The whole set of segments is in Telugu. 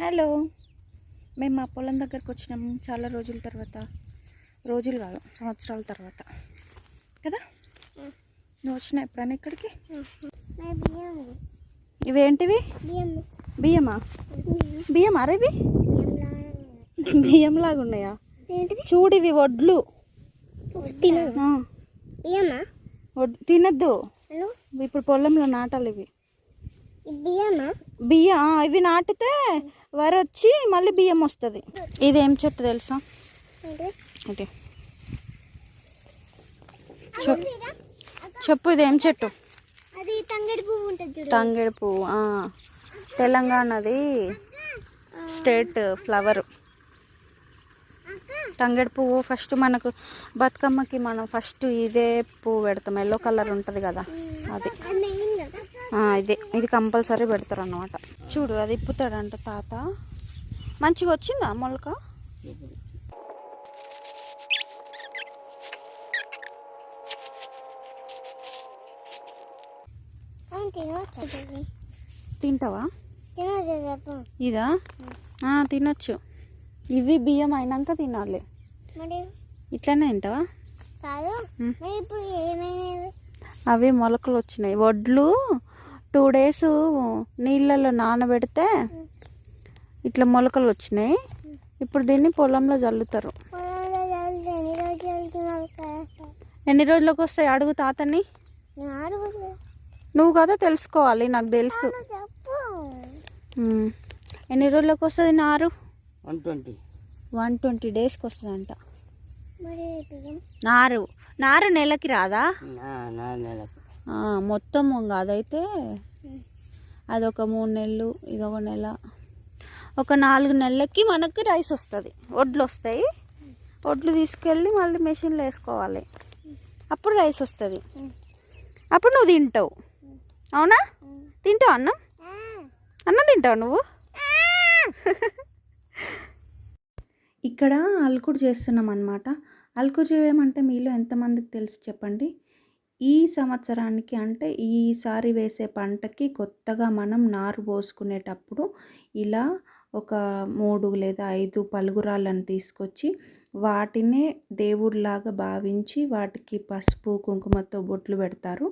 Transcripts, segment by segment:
హలో. మేము మా పొలం దగ్గరకు వచ్చినాము చాలా రోజుల తర్వాత. రోజులు కాదు సంవత్సరాల తర్వాత. కదా? నువ్వు వచ్చినా ఎప్పుడైనా ఇక్కడికి? బియ్యం. ఇవేంటివి? బియ్యం. బియ్యమా? బియ్యం. అరేవి బియ్యం లాగా ఉన్నాయా? ఏంటిది? చూడు ఇవి వడ్లు. తినద్దు. ఇప్పుడు పొలంలో నాటాలి ఇవి. బియ్యమా? బియ్యం ఆ, ఇవి నాటితే వరి వచ్చి మళ్ళీ బియ్యం వస్తుంది. ఇది ఏం చెట్టు తెలుసా? ఇది. చెప్పు ఇది ఏం చెట్టు? తంగడి పువ్వు తంగేడు తెలంగాణది స్టేట్ ఫ్లవర్. తంగేడు పువ్వు ఫస్ట్ మనకు బతుకమ్మకి మనం ఫస్ట్ ఇదే పువ్వు పెడతాం. ఎల్లో కలర్ ఉంటుంది కదా అది. ఇదే ఇది కంపల్సరీ పెడతారు అన్నమాట చూడు అది ఇప్పుతాడంట తాత. మంచిగా వచ్చిందా మొలక. తింటావా? ఇదా? తినొచ్చు. ఇవి బియ్యం అయినాక తినాలి. ఇట్లనే తింటావా? అవి మొలకలు వచ్చినాయి. వడ్లు టూ డేస్ నీళ్ళలో నానబెడితే ఇట్లా మొలకలు వచ్చినాయి. ఇప్పుడు దీన్ని పొలంలో చల్లితే ఎన్ని రోజులకు వస్తాయి? అడుగు తాతని. నువ్వు కదా తెలుసుకోవాలి నాకు తెలుసు. ఎన్ని రోజులకు వస్తుంది నారు? One twenty. వన్ ట్వంటీ డేస్కి వస్తుందంట. మరి బియ్యం నారు. నారు నెలకి రాదా? నా నెలకు. మొత్తం మొత్తం అదైతే అదొక మూడు నెలలు ఇదొక నెల. ఒక నాలుగు నెలలకి మనకి రైస్ వస్తుంది. వడ్లు వస్తాయి. వడ్లు తీసుకెళ్ళి మళ్ళీ మెషిన్లో వేసుకోవాలి. అప్పుడు రైస్ వస్తుంది. అప్పుడు నువ్వు తింటావు. అవునా? తింటావు అన్నం? అన్నం తింటావు నువ్వు? ఇక్కడ అల్కుడు చేస్తున్నాం అనమాట అల్కుడు చేయడం అంటే మీలో ఎంతమందికి తెలుసు చెప్పండి? ఈ సంవత్సరానికి అంటే ఈసారి వేసే పంటకి కొత్తగా మనం నారు పోసుకునేటప్పుడు ఇలా ఒక మూడు లేదా ఐదు పలుగురాలను తీసుకొచ్చి వాటినే దేవుడిలాగా భావించి వాటికి పసుపు కుంకుమతో బొట్లు పెడతారు.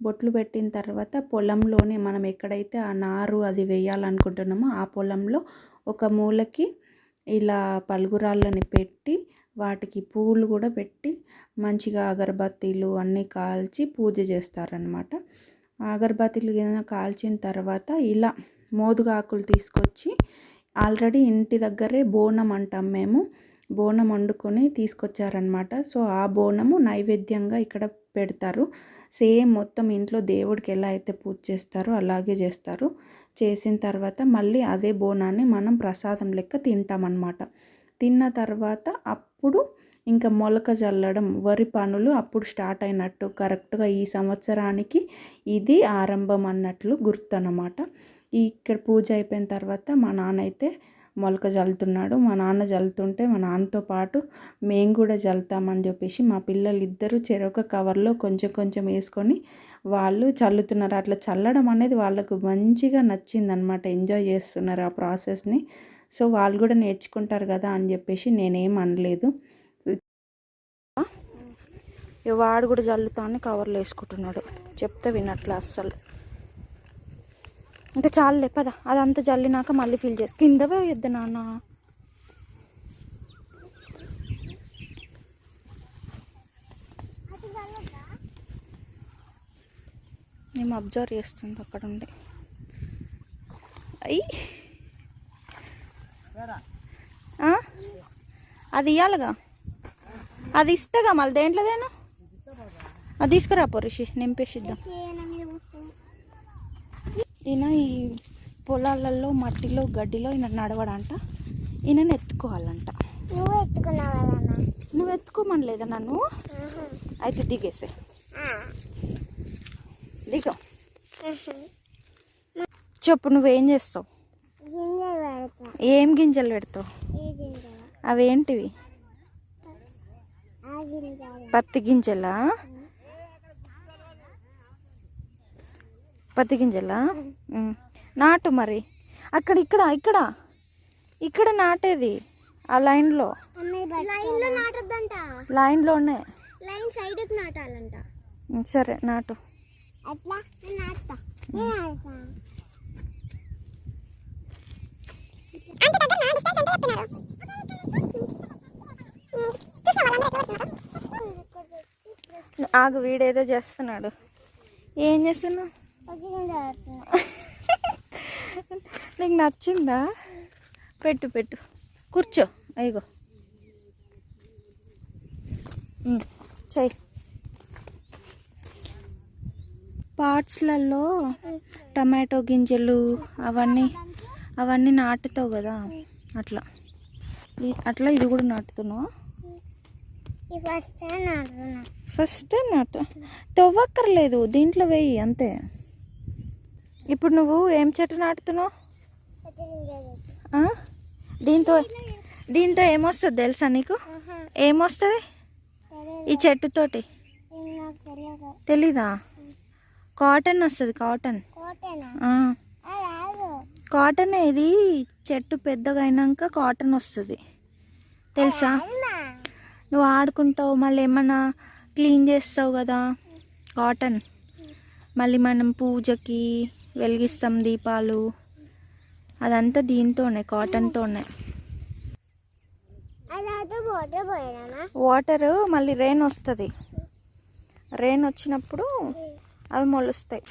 బొట్లు పెట్టిన తర్వాత పొలంలోనే మనం ఎక్కడైతే ఆ నారు అది వేయాలనుకుంటున్నామో ఆ పొలంలో ఒక మూలకి ఇలా పలుగురాళ్ళని పెట్టి వాటికి పూలు కూడా పెట్టి మంచిగా అగరబత్తీలు అన్నీ కాల్చి పూజ చేస్తారనమాట అగరబత్తీలు ఏదైనా కాల్చిన తర్వాత ఇలా మోదుగాకులు తీసుకొచ్చి ఆల్రెడీ ఇంటి దగ్గరే బోనం అంటాం మేము. బోనం వండుకొని తీసుకొచ్చారనమాట సో ఆ బోనము నైవేద్యంగా ఇక్కడ పెడతారు. సేమ్ మొత్తం ఇంట్లో దేవుడికి ఎలా అయితే పూజ చేస్తారో అలాగే చేస్తారు. చేసిన తర్వాత మళ్ళీ అదే బోనాన్ని మనం ప్రసాదం లెక్క తింటామన్నమాట. తిన్న తర్వాత అప్పుడు ఇంకా మొలక చల్లడం వరి పనులు అప్పుడు స్టార్ట్ అయినట్టు. కరెక్ట్గా ఈ సంవత్సరానికి ఇది ఆరంభం అన్నట్లు గుర్తు అనమాట ఇక్కడ పూజ అయిపోయిన తర్వాత మా నాన్న అయితే మొలక జల్లుతున్నాడు. మా నాన్న జల్లుతుంటే మా నాన్నతో పాటు మేము కూడా జల్లుతామని చెప్పేసి మా పిల్లలు ఇద్దరు చెరొక కవర్లో కొంచెం కొంచెం వేసుకొని వాళ్ళు చల్లుతున్నారు. అట్లా చల్లడం అనేది వాళ్ళకు మంచిగా నచ్చిందనమాట ఎంజాయ్ చేస్తున్నారు ఆ ప్రాసెస్ని. సో వాళ్ళు కూడా నేర్చుకుంటారు కదా అని చెప్పేసి నేనేం అనలేదు. వాడు కూడా జల్లుతాన్ని కవర్లు వేసుకుంటున్నాడు. చెప్తే వినట్లే అస్సలు. ఇంకా చాలులే పద. అదంతా జల్లినాక మళ్ళీ ఫిల్ చేసి. కింద పోయొద్దు నాన్న. మేము అబ్జర్వ్ చేస్తుంది అక్కడ ఉండి. అయ్యి. అది ఇవ్వాలిగా అది ఇస్తాగా మళ్ళీ దేంట్లోదేనా అది తీసుకురా పొరిషి నింపేసిద్దాం. ఈయన ఈ పొలాలలో మట్టిలో గడ్డిలో ఈయన నడవడంట. ఈయనని ఎత్తుకోవాలంట. నువ్వు ఎత్తుకున్నావు కదమ్మా నువ్వు ఎత్తుకోమనలేదా నన్ను. అయితే దిగేసే. దిగ. చెప్పు నువ్వేం చేస్తావు? ఏం గింజలు పెడతావు? ఏ గింజలు? అవేంటివి? ఆ గింజలు. పత్తి గింజలా? పత్తి గింజలా. నాటు మరి. అక్కడ ఇక్కడ ఇక్కడ. ఇక్కడ నాటేది. ఆ లైన్లో. లైన్లో నాటొద్దంట. లైన్లోనే లైన్ నాటాలంట. సరే నాటు. అట్లా నేను నాటుతా నేను నాటుతా అంత దగ్గర నా డిస్టెన్స్ ఎంత చెప్తున్నారు ఆగు వీడేదో చేస్తున్నాడు. ఏం చేస్తున్నావు? నీకు నచ్చిందా? పెట్టు పెట్టు. కూర్చో అయ్యో. చెయ్యి పార్ట్స్లలో టమాటో గింజలు అవన్నీ అవన్నీ నాటుతావు కదా. అట్లా. అట్లా ఇది కూడా నాటుతున్నావా? ఫస్ట్ నాట? తవ్వక్కర్లేదు దీంట్లో వేయి అంతే. ఇప్పుడు నువ్వు ఏం చెట్టు నాటుతున్నావు? దీంతో దీంతో ఏమొస్తుంది తెలుసా నీకు? ఏమొస్తుంది? ఈ చెట్టుతోటి. తెలీదా. కాటన్ వస్తుంది కాటన్. కాటన్ ఇది చెట్టు పెద్దగా అయినాక కాటన్ వస్తుంది. తెలుసా? నువ్వు ఆడుకుంటావు మళ్ళీ ఏమన్నా క్లీన్ చేస్తావు కదా కాటన్. మళ్ళీ మనం పూజకి వెలిగిస్తాం దీపాలు. అదంతా దీంతోనే కాటన్తోనే. వాటర్ మళ్ళీ రెయిన్ వస్తుంది. రెయిన్ వచ్చినప్పుడు అవి మొలుస్తాయి.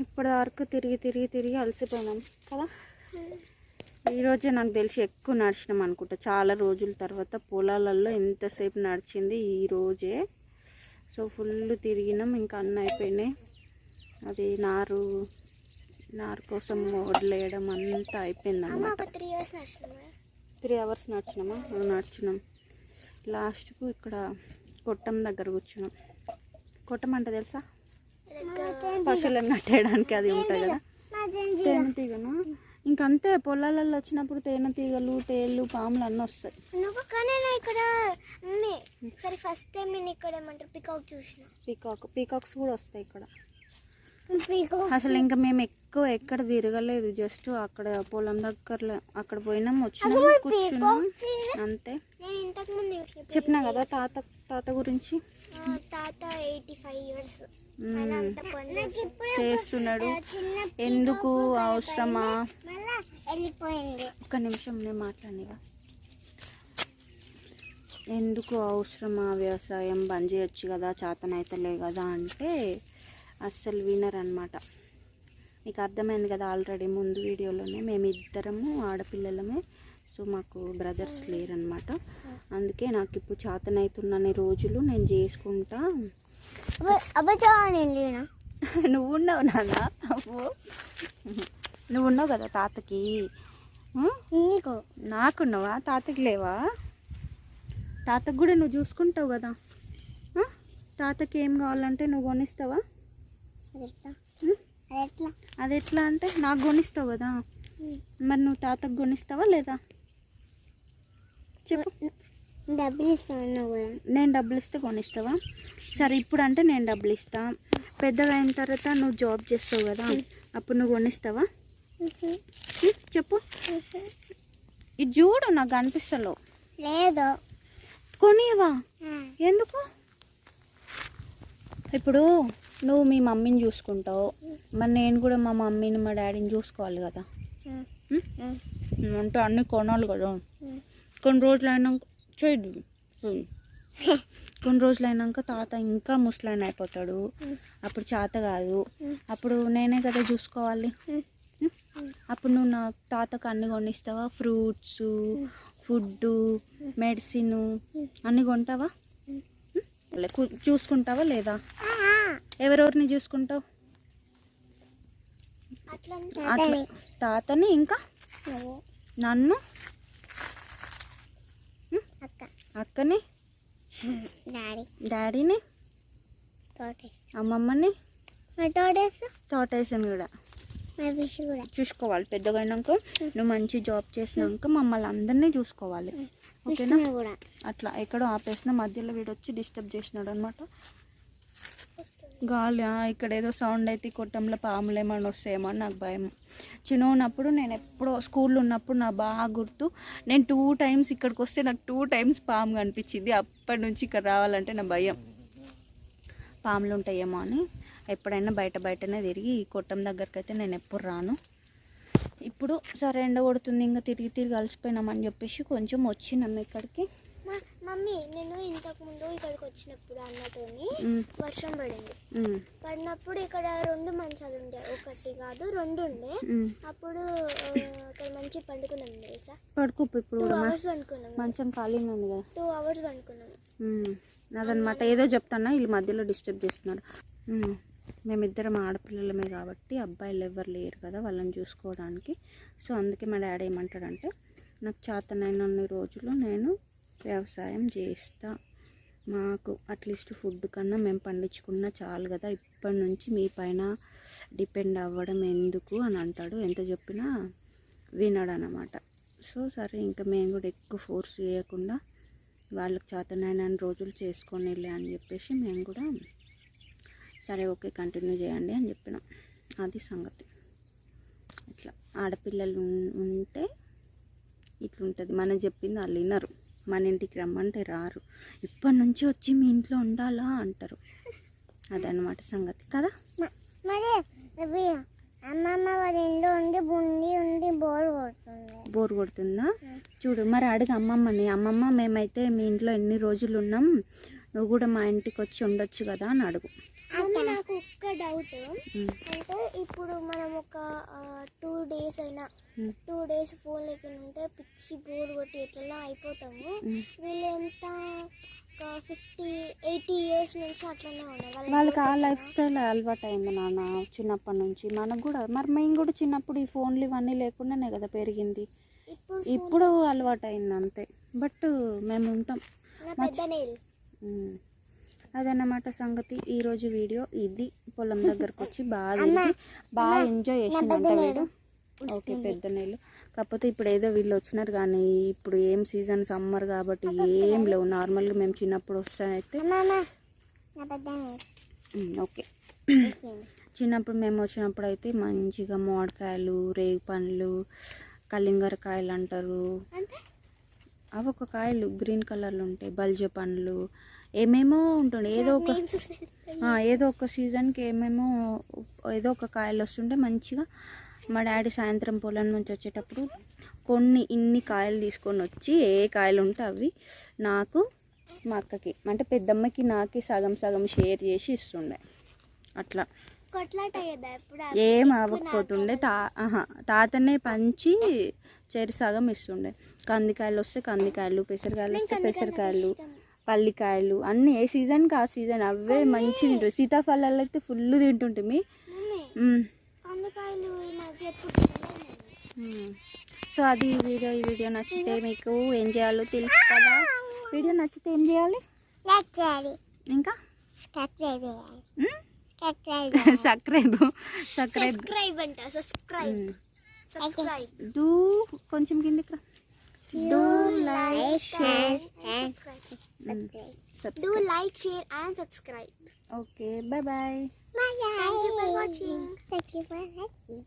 ఇప్పటి వరకు తిరిగి తిరిగి తిరిగి అలసిపోయినాం కదా? ఈరోజే నాకు తెలిసి ఎక్కువ నడిచినాం అనుకుంటా. చాలా రోజుల తర్వాత పొలాలలో ఎంతసేపు నడిచింది ఈ రోజే. సో ఫుల్ తిరిగినాం. ఇంకా అన్నీ అయిపోయినాయి. అది నారు నారు కోసం వదిలేయడం అంతా అయిపోయింది అన్నమాట త్రీ అవర్స్ నడిచినామా? నడిచినాం. లాస్ట్కు ఇక్కడ కొట్టం దగ్గర కూర్చున్నాం. కొట్టం అంటే తెలుసా? పశువులను కట్టేయడానికి అది ఉంటుంది కదా. తేనె తీగను? ఇంకంతే పొలాలలో వచ్చినప్పుడు తేనె తీగలు తేళ్ళు పాములు అన్నీ వస్తాయి. కానీ ఇక్కడ సరే ఫస్ట్ టైం నేను ఇక్కడ ఏమంటారు? పికాక్ చూసిన. పీకాక్ పీకాక్స్ కూడా వస్తాయి ఇక్కడ. పికాక్ అసలు ఇంకా మేము ఎక్కువ ఎక్కడ తిరగలేదు. జస్ట్ అక్కడ పొలం దగ్గరలో అక్కడ పోయినాం వచ్చినాం కూర్చున్నాం అంతే. చెప్పినా కదా తాత తాత గురించి? చేస్తున్నాడు. ఎందుకు అవసరమా? ఒక్క నిమిషం నేను మాట్లాడినవా ఎందుకు అవసరమా వ్యవసాయం? బంద్ చేయొచ్చు కదా చేతనైతలే కదా అంటే అస్సలు వినరు నీకు అర్థమైంది కదా ఆల్రెడీ ముందు వీడియోలోనే మేము ఇద్దరము ఆడపిల్లలమే. సో మాకు బ్రదర్స్ లేరనమాట అందుకే నాకు ఇప్పుడు చేతనైతున్నన్ని రోజులు నేను చేసుకుంటా. నువ్వు ఉన్నావు నాన్న. నువ్వు ఉన్నావు కదా తాతకి? నీకు? నాకున్నావా? తాతకి లేవా? తాతకు కూడా నువ్వు చూసుకుంటావు కదా? తాతకి ఏం కావాలంటే నువ్వు కొనిస్తావా? అది ఎట్లా అంటే నాకు కొనిస్తావు కదా. మరి నువ్వు తాతకు కొనిస్తావా లేదా? చెప్పు. డబ్బులు ఇస్తాను నేను డబ్బులు ఇస్తే కొనిస్తావా? సరే ఇప్పుడు అంటే నేను డబ్బులు ఇస్తా పెద్దగా అయిన తర్వాత నువ్వు జాబ్ చేస్తావు కదా అప్పుడు నువ్వు కొనిస్తావా? చెప్పు. ఇది చూడు నాకు అనిపిస్తలో. లేదు. కొనియవా? ఎందుకు? ఇప్పుడు నువ్వు మీ మమ్మీని చూసుకుంటావు. మరి నేను కూడా మా మమ్మీని మా డాడీని చూసుకోవాలి కదా? అంటే అన్నీ కొనాలి కదా. కొన్ని రోజులు అయినాక చేయదు. కొన్ని రోజులు అయినాక తాత ఇంకా ముసలాయన అయిపోతాడు. అప్పుడు చేత కాదు. అప్పుడు నేనే కదా చూసుకోవాలి? అప్పుడు నువ్వు నా తాతకు అన్ని కొనిస్తావా? ఫ్రూట్స్ ఫుడ్ మెడిసిన్ అన్నీ కొంటావా? చూసుకుంటావా లేదా? ఎవరెవరిని చూసుకుంటావు? అట్లా తాతని ఇంకా? నన్ను? అక్క అక్కని? డాడీ డాడీని? అమ్మమ్మని? తోటేసాను కూడా. చూసుకోవాలి పెద్దగా అయినాక నువ్వు మంచి జాబ్ చేసినాక మమ్మల్ని అందరినీ చూసుకోవాలి. ఓకేనా? అట్లా ఎక్కడో ఆపేసిన మధ్యలో వీడు వచ్చి డిస్టర్బ్ చేసినాడు అనమాట గాలి ఇక్కడ ఏదో సౌండ్ అయితే ఈ కొట్టంలో పాములు ఏమైనా వస్తాయేమో అని నాకు భయం. చిన్న ఉన్నప్పుడు నేను ఎప్పుడో స్కూల్లో ఉన్నప్పుడు నా బాగా గుర్తు. నేను టూ టైమ్స్ ఇక్కడికి వస్తే నాకు టూ టైమ్స్ పాము కనిపించింది. అప్పటి నుంచి ఇక్కడ రావాలంటే నా భయం. పాములు ఉంటాయేమో అని. ఎప్పుడైనా బయట బయటనే తిరిగి ఈ కొట్టం దగ్గరికి అయితే నేను ఎప్పుడు రాను. ఇప్పుడు సరే ఎండ కొడుతుంది ఇంకా తిరిగి తిరిగి అలసిపోయినామని చెప్పేసి కొంచెం వచ్చినాం ఇక్కడికి. మమ్మీ నేను ఇంతకు ముందు ఇక్కడికి వచ్చినప్పుడు అన్నతోని వర్షం పడింది. పడినప్పుడు ఇక్కడ రెండు మంచాలు ఉండే. ఒకటి కాదు రెండు ఉండే. అప్పుడు ఆ, అక్కడ మంచి పండుకున్నాం తెలుసా? పడుకోపు ఇప్పుడు అవర్స్ పండుకున్నాం. మంచం ఖాళీగా ఉంది కదా. టూ అవర్స్ పండుకున్నాం. అదనమాట ఏదో చెప్తానా వీళ్ళు మధ్యలో డిస్టర్బ్ చేస్తున్నారు. మేమిద్దరం ఆడపిల్లలమే కాబట్టి అబ్బాయిలు ఎవరు లేరు కదా వాళ్ళని చూసుకోవడానికి. సో అందుకే మా డాడీ ఏమంటాడంటే నాకు చేతనైనన్ని రోజులు నేను వ్యవసాయం చేస్తా. మాకు అట్లీస్ట్ ఫుడ్ కన్నా మేము పండించుకున్న చాలు కదా. ఇప్పటి నుంచి మీ పైన డిపెండ్ అవ్వడం ఎందుకు అని అంటాడు. ఎంత చెప్పినా వినడు అనమాట సో సరే ఇంకా మేము కూడా ఎక్కువ ఫోర్స్ చేయకుండా వాళ్ళకి చేతనైన రోజులు చేసుకొని వెళ్ళే అని చెప్పేసి మేము కూడా సరే ఓకే కంటిన్యూ చేయండి అని చెప్పినాం. అది సంగతి. ఇట్లా ఆడపిల్లలు ఉంటే ఇట్లుంటుంది. మనం చెప్పింది వాళ్ళు వినరు. మన ఇంటికి రమ్మంటే రారు. ఇప్పటి నుంచి వచ్చి మీ ఇంట్లో ఉండాలా అంటారు. అదనమాట సంగతి. కదా? అమ్మమ్మ వాళ్ళ ఇంట్లో ఉండి బుండి ఉండి బోర్ కొడుతుంది. బోర్ కొడుతుందా? చూడు మరి అడుగు అమ్మమ్మని. అమ్మమ్మ మేమైతే మీ ఇంట్లో ఎన్ని రోజులు ఉన్నాం? నువ్వు కూడా మా ఇంటికి వచ్చి ఉండొచ్చు కదా అని అడుగు. నాకు ఒక్క డౌట్ అంటే ఇప్పుడు మనం ఒక టూ డేస్ అయినా టూ డేస్ ఫోన్ లేకుండా ఉంటే పిచ్చి బోర్ కొట్టి ఎట్లా అయిపోతాము. వీళ్ళు ఎంత ఒక ఫిఫ్టీ ఎయిటీ ఇయర్స్ నుంచి అట్లనే ఉన్నారు. వాళ్ళకి ఆ లైఫ్ స్టైల్ అలవాటు అయింది నాన్న చిన్నప్పటి నుంచి. మనకు కూడా మరి మేము కూడా చిన్నప్పుడు ఈ ఫోన్లు ఇవన్నీ లేకుండానే కదా పెరిగింది. ఇప్పుడు అలవాటు అయింది అంతే. బట్ మేము ఉంటాం. అదన్నమాట సంగతి. ఈరోజు వీడియో ఇది. పొలం దగ్గరకు వచ్చి బాగా బాగా ఎంజాయ్ చేసిందంట వీడు. ఓకే పెద్ద నీళ్ళు కాకపోతే ఇప్పుడు ఏదో వీళ్ళు వచ్చినారు కానీ ఇప్పుడు ఏం సీజన్ సమ్మర్ కాబట్టి ఏం లేవు. నార్మల్గా మేము చిన్నప్పుడు వస్తానైతే. ఓకే. చిన్నప్పుడు మేము వచ్చినప్పుడు అయితే మంచిగా మామిడికాయలు రేగు పండ్లు కలింగరకాయలు అంటారు. అంటే? అవి ఒక కాయలు గ్రీన్ కలర్లో ఉంటాయి. బల్జ పండ్లు ఏమేమో ఉంటుండే. ఏదో ఒక ఏదో ఒక సీజన్కి ఏమేమో ఏదో ఒక కాయలు వస్తుంటే మంచిగా మా డాడీ సాయంత్రం పొలం నుంచి వచ్చేటప్పుడు కొన్ని ఇన్ని కాయలు తీసుకొని వచ్చి ఏ కాయలు ఉంటే అవి నాకు మా అక్కకి అంటే పెద్దమ్మకి నాకి సగం సగం షేర్ చేసి ఇస్తుండే. అట్లా. ఏం అవ్వకపోతుండే. తా తాతనే పంచి చెరి సగం ఇస్తుండే. కందికాయలు వస్తే కందికాయలు పెసరకాయలు వస్తే పెసరకాయలు పల్లికాయలు అన్నీ ఏ సీజన్కి ఆ సీజన్ అవే మంచి తింటారు. సీతాఫలాలు అయితే ఫుల్ తింటుంటే మమ్మీ మ్మ్. కందికాయలు ఈ మధ్య ఎప్పుడు తినలేదు నేను. మ్మ్. సో అది ఈ వీడియో ఈ వీడియో నచ్చితే మీకు ఏం చేయాలో తెలుసు కదా. వీడియో నచ్చితే ఏం చేయాలి? ఇంకా? సబ్స్క్రైబ్ సబ్స్క్రైబ్ సబ్స్క్రైబ్ డూ కొంచెం కిందికి రా. Do like, share, and subscribe. Do like, share, and subscribe. Okay, bye bye. Bye bye. Thank you for watching. Thank you for watching.